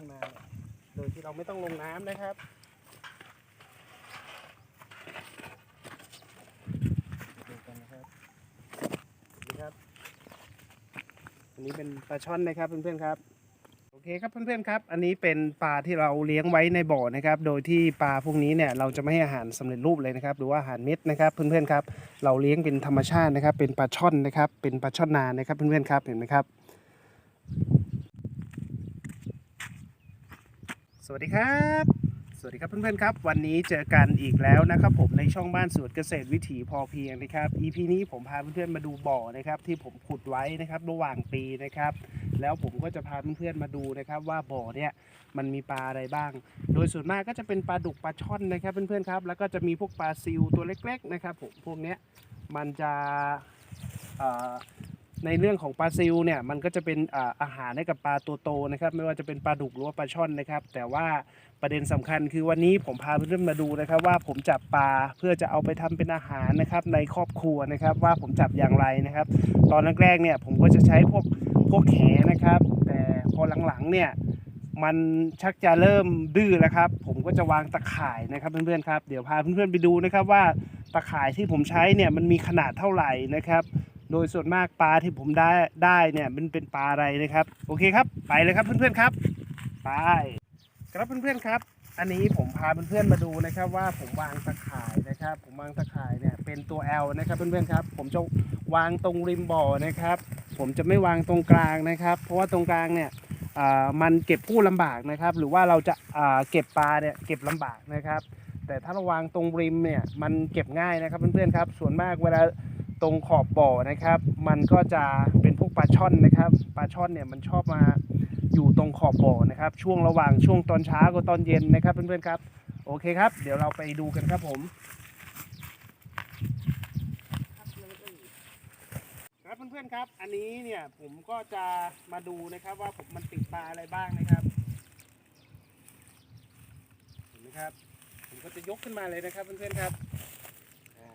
ขึ้นมา โดยที่เราไม่ต้องลงน้ำนะครับ ดูกันนะครับนี่ครับ อันนี้เป็นปลาช่อนนะครับเพื่อนๆครับ โอเคครับเพื่อนๆครับ อันนี้เป็นปลาที่เราเลี้ยงไว้ในบ่อนะครับ โดยที่ปลาพวกนี้เนี่ยเราจะไม่ให้อาหารสำเร็จรูปเลยนะครับ หรือว่าอาหารเม็ดนะครับเพื่อนๆครับ เราเลี้ยงเป็นธรรมชาตินะครับ เป็นปลาช่อนนะครับ เป็นปลาช่อนนานะครับเพื่อนๆครับ เห็นไหมครับ ส วัสดีครับ สวัสดีครับเพื่อนๆครับ วันนี้เจอกันอีกแล้วนะครับผมในช่องบ้านสวนเกษตรวิถีพอเพียงนะครับ EP นี้ผมพาเพื่อนๆมาดูบ่อนะครับที่ผมขุดไว้นะครับระหว่างปีนะครับ แล้วผมก็จะพาเพื่อนๆมาดูนะครับว่าบ่อเนี่ยมันมีปลาอะไรบ้าง โดยส่วนมากก็จะเป็นปลาดุกปลาช่อนนะครับเพื่อนๆครับแล้วก็จะมีพวกปลาซิวตัวเล็ก ๆ นะครับผมพวกเนี้ยมันจะ ในเรื่องของปลาซิวเนี่ยมันก็จะเป็นอาหารให้กับปลาตัวโตนะครับไม่ว่าจะเป็นปลาดุกหรือว่าปลาช่อนนะครับ แต่ว่าประเด็นสำคัญคือวันนี้ผมพาเพื่อนมาดูนะครับ ว่าผมจับปลาเพื่อจะเอาไปทำเป็นอาหารนะครับในครอบครัวนะครับ ว่าผมจับอย่างไรนะครับ ตอนแรกๆเนี่ยผมก็จะใช้พวกพวกแขนะครับ แต่พอหลังๆเนี่ยมันชักจะเริ่มดื้อแล้วครับ ผมก็จะวางตะข่ายนะครับเพื่อนๆครับเดี๋ยวพาเพื่อนๆไปดูนะครับว่าตะข่ายที่ผมใช้เนี่ยมันมีขนาดเท่าไหร่นะครับ โดยส่วนมากปลาที่ผมได้ได้เนี่ยมันเป็นปลาอะไรนะครับ โอเคครับ ไปเลยครับเพื่อนๆครับ ไปครับเพื่อนๆครับ อันนี้ผมพาเพื่อนๆมาดูนะครับ ว่าผมวางตะข่ายนะครับ ผมวางตะข่ายเนี่ยเป็นตัว L นะครับเพื่อนๆครับ ผมจะวางตรงริมบ่อนะครับ ผมจะไม่วางตรงกลางนะครับ เพราะว่าตรงกลางเนี่ยมันเก็บกู้ลำบากนะครับ หรือว่าเราจะอ่าเก็บปลาเนี่ยเก็บลำบากนะครับ แต่ถ้าเราวางตรงริมเนี่ยมันเก็บง่ายนะครับเพื่อนๆครับ ส่วนมากเวลา ตรงขอบบ่อนะครับ มันก็จะเป็นพวกปลาช่อนนะครับปลาช่อนเนี่ยมันชอบมาอยู่ตรงขอบบ่อนะครับ ช่วงระหว่างช่วงตอนเช้ากับตอนเย็นนะครับเพื่อนๆครับ โอเคครับ เดี๋ยวเราไปดูกันครับผม ครับเพื่อนๆครับ อันนี้เนี่ยผมก็จะมาดูนะครับว่าผมมันติดปลาอะไรบ้างนะครับเห็นไหมครับผมก็จะยกขึ้นมาเลยนะครับเพื่อนๆครับ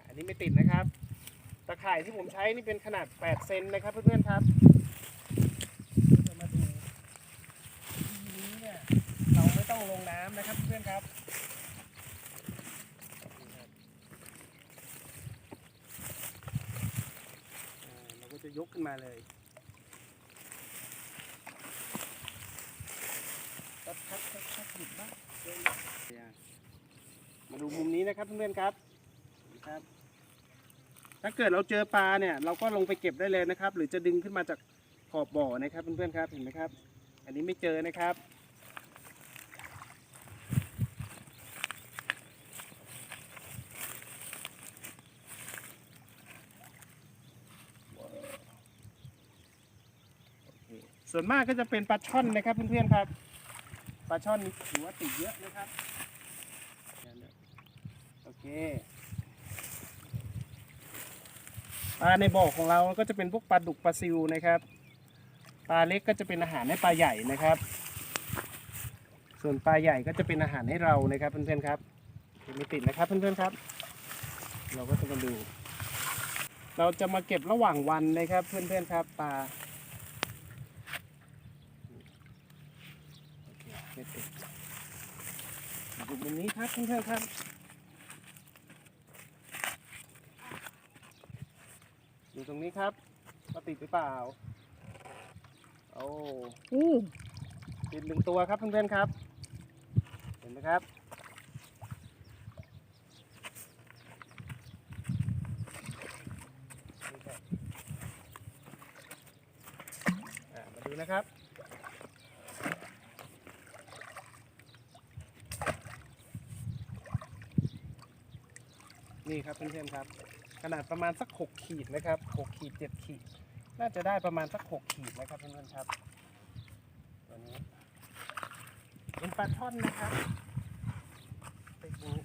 อันนี้ไม่ติดนะครับ ตะข่ายที่ผมใช้นี่เป็นขนาด 8 เซนนะครับเพื่อนๆครับจะมาดูทีนี้เนี่ยเราไม่ต้องลงน้ำนะครับเพื่อนๆครับนี่ครับอ่าเราก็จะยกขึ้นมาเลยชัดชัดชัดชัดหยุดบ้างเดินมาดูมุมนี้นะครับเพื่อนๆครับนี่ครับ ถ้าเกิดเราเจอปลาเนี่ยเราก็ลงไปเก็บได้เลยนะครับ หรือจะดึงขึ้นมาจากขอบบ่อนะครับเพื่อนๆครับเห็นไหมครับ อันนี้ไม่เจอนะครับส่วนมากก็จะเป็นปลาช่อนนะครับเพื่อนๆครับปลาช่อนนี่ถือว่าติดเยอะนะครับโอเค ปลาในบ่อของเราก็จะเป็นพวกปลาดุกปลาซิวนะครับ ปลาเล็กก็จะเป็นอาหารให้ปลาใหญ่นะครับ ส่วนปลาใหญ่ก็จะเป็นอาหารให้เรานะครับเพื่อนๆครับไม่ติดนะครับเพื่อนๆครับ เราก็จะมาดู เราจะมาเก็บระหว่างวันนะครับ เพื่อนๆครับปลาโอเคไม่ติดดูมุมนี้ครับเพื่อนๆครับ อยู่ตรงนี้ครับว่าติดหรือเปล่าโอ้อู้ติดหนึ่งตัวครับเพื่อนๆครับ เห็นไหมครับนี่ครับอ่ามาดูนะครับนี่ครับเพื่อนๆครับ ขนาดประมาณสักหกขีดนะครับหกขีดเจ็ดขีด น่าจะได้ประมาณสักหกขีดนะครับเพื่อนๆครับตัวนี้เป็นปลาช่อนนะครับติดนี้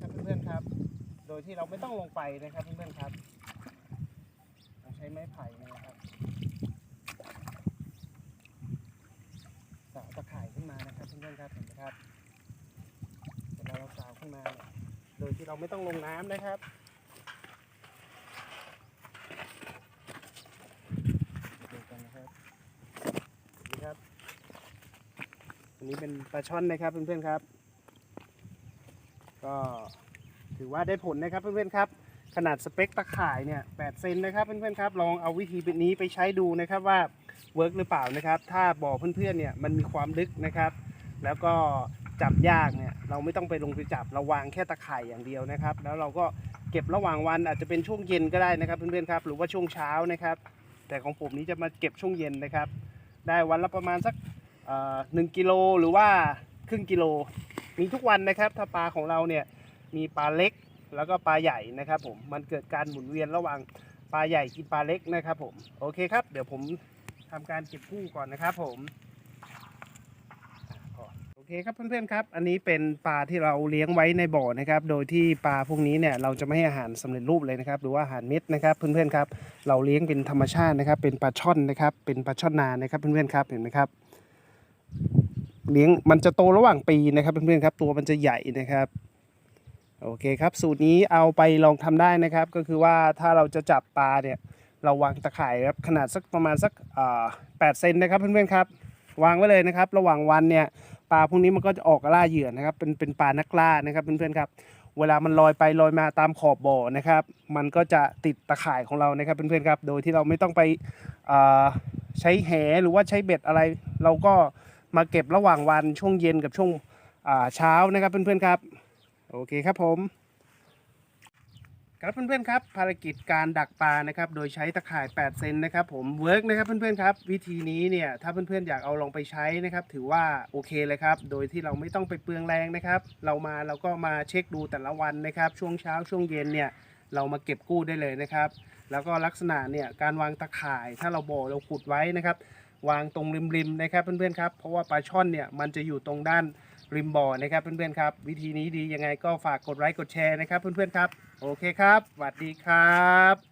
ครับเพื่อนๆครับ โดยที่เราไม่ต้องลงไปนะครับเพื่อนๆครับ เราใช้ไม้ไผ่นะครับ อนครับเห็นไหมครับเวลาเราสาวขึ้นมานี่โดยที่เราไม่ต้องลงน้ำนะครับดูกันนะครับนี่ครับอันนี้เป็นปลาช่อนนะครับเพื่อนๆครับ ก็ถือว่าได้ผลนะครับเพื่อนๆครับขนาดสเปคตะข่ายเนี่ย8เซนนะครับเพื่อนๆครับ ลองเอาวิธีนี้ไปใช้ดูนะครับว่าเวิร์กหรือเปล่านะครับ ถ้าบ่อเพื่อนๆเนี่ยมันมีความลึกนะครับ แล้วก็จับยากเนี่ยเราไม่ต้องไปลงไปจับเราวางแค่ตะข่ายอย่างเดียวนะครับ แล้วเราก็เก็บระหว่างวันอาจจะเป็นช่วงเย็นก็ได้นะครับเพื่อนๆครับ หรือว่าช่วงเช้านะครับ แต่ของผมนี้จะมาเก็บช่วงเย็นนะครับ ได้วันละประมาณสักหนึ่งกิโลหรือว่าครึ่งกิโลมีทุกวันนะครับถ้าปลาของเราเนี่ยมีปลาเล็กแล้วก็ปลาใหญ่นะครับผมมันเกิดการหมุนเวียนระหว่างปลาใหญ่กินปลาเล็กนะครับผมโอเคครับ เดี๋ยวผมทำการเก็บกู้ก่อนนะครับผม เคครับเพื่อนๆครับ อันนี้เป็นปลาที่เราเลี้ยงไว้ในบ่อนะครับ โดยที่ปลาพวกนี้เนี่ยเราจะไม่ให้อาหารสำเร็จรูปเลยนะครับหรือว่าอาหารเม็ดนะครับ เพื่อนๆครับ เราเลี้ยงเป็นธรรมชาตินะครับ เป็นปลาช่อนนะครับ เป็นปลาช่อนนานะครับ เพื่อนๆครับเห็นไหมครับ เลี้ยงมันจะโตระหว่างปีนะครับ เพื่อนๆครับ ตัวมันจะใหญ่นะครับโอเคครับ สูตรนี้เอาไปลองทำได้นะครับ ก็คือว่าถ้าเราจะจับปลาเนี่ยเราวางตะข่ายครับขนาดสักประมาณสักแปดเซนนะครับ เพื่อนๆครับ วางไว้เลยนะครับ ระหว่างวันเนี่ย ปลาพวกนี้มันก็จะออกล่าเหยื่อนะครับ เป็นเป็นปลานักล่านะครับเพื่อนๆครับเวลามันลอยไปลอยมาตามขอบบ่อนะครับ มันก็จะติดตะข่ายของเรานะครับเพื่อนๆครับ โดยที่เราไม่ต้องไปใช้แหหรือว่าใช้เบ็ดอะไร เราก็มาเก็บระหว่างวันช่วงเย็นกับช่วงเช้านะครับเพื่อนๆครับ โอเคครับผม ครับเพื่อนๆครับภารกิจการดักปลานะครับโดยใช้ตะข่าย 8 เซนนะครับผมเวิร์กนะครับเพื่อนๆครับวิธีนี้เนี่ยถ้าเพื่อนๆอยากเอาลองไปใช้นะครับถือว่าโอเคเลยครับโดยที่เราไม่ต้องไปเปลืองแรงนะครับเรามาเราก็มาเช็คดูแต่ละวันนะครับช่วงเช้าช่วงเย็นเนี่ยเรามาเก็บกู้ได้เลยนะครับแล้วก็ลักษณะเนี่ยการวางตะข่ายถ้าเราบ่อเราขุดไว้นะครับวางตรงริมๆนะครับเพื่อนๆครับเพราะว่าปลาช่อนเนี่ยมันจะอยู่ตรงด้านริมบ่อนะครับเพื่อนๆครับวิธีนี้ดียังไงก็ฝากกดไลค์กดแชร์นะครับเพื่อนๆครับ โอเคครับสวัสดีครับ